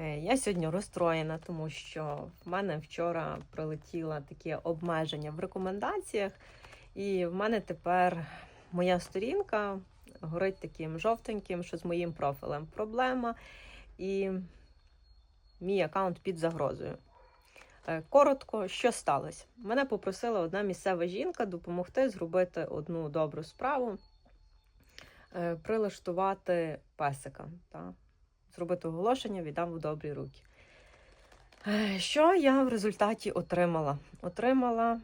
Е, Я сьогодні розстроєна, тому що в мене вчора прилетіло таке обмеження в рекомендаціях, і в мене тепер моя сторінка горить таким жовтеньким, що з моїм профілем проблема, і мій аккаунт під загрозою. Е, Коротко, що сталося? Мене попросила одна місцева жінка допомогти зробити одну добру справу, е, прилаштувати песика. Та? Зробити оголошення, віддам в добрі руки. Е, Що я в результаті отримала? Отримала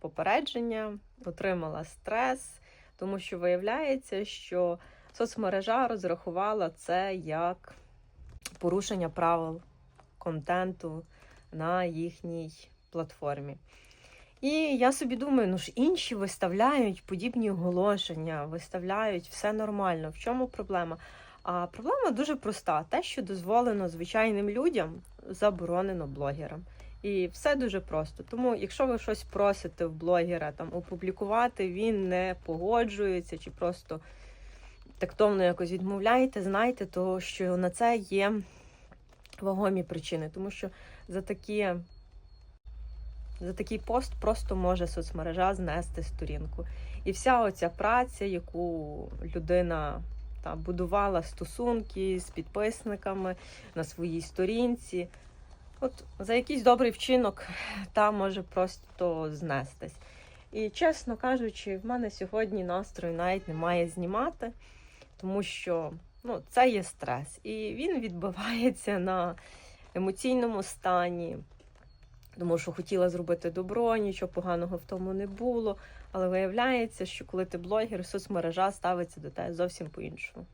попередження, отримала стрес, тому що виявляється, що соцмережа розрахувала це як порушення правил контенту на їхній платформі. І я собі думаю, ну ж інші виставляють подібні оголошення, виставляють все нормально. В чому проблема? А проблема дуже проста: те, що дозволено звичайним людям, заборонено блогерам. І все дуже просто. Тому, якщо ви щось просите в блогера там опублікувати, він не погоджується чи просто тактовно якось відмовляєте, знайте, то що на це є вагомі причини, тому що за такі. За такий пост просто може соцмережа знести сторінку. І вся оця праця, яку людина та, будувала стосунки з підписниками на своїй сторінці, от за якийсь добрий вчинок та може просто знестись. І чесно кажучи, в мене сьогодні настрою навіть немає знімати, тому що ну, це є стрес. І він відбивається на емоційному стані. Тому що хотіла зробити добро, нічого поганого в тому не було. Але виявляється, що коли ти блогер, соцмережа ставиться до тебе зовсім по-іншому.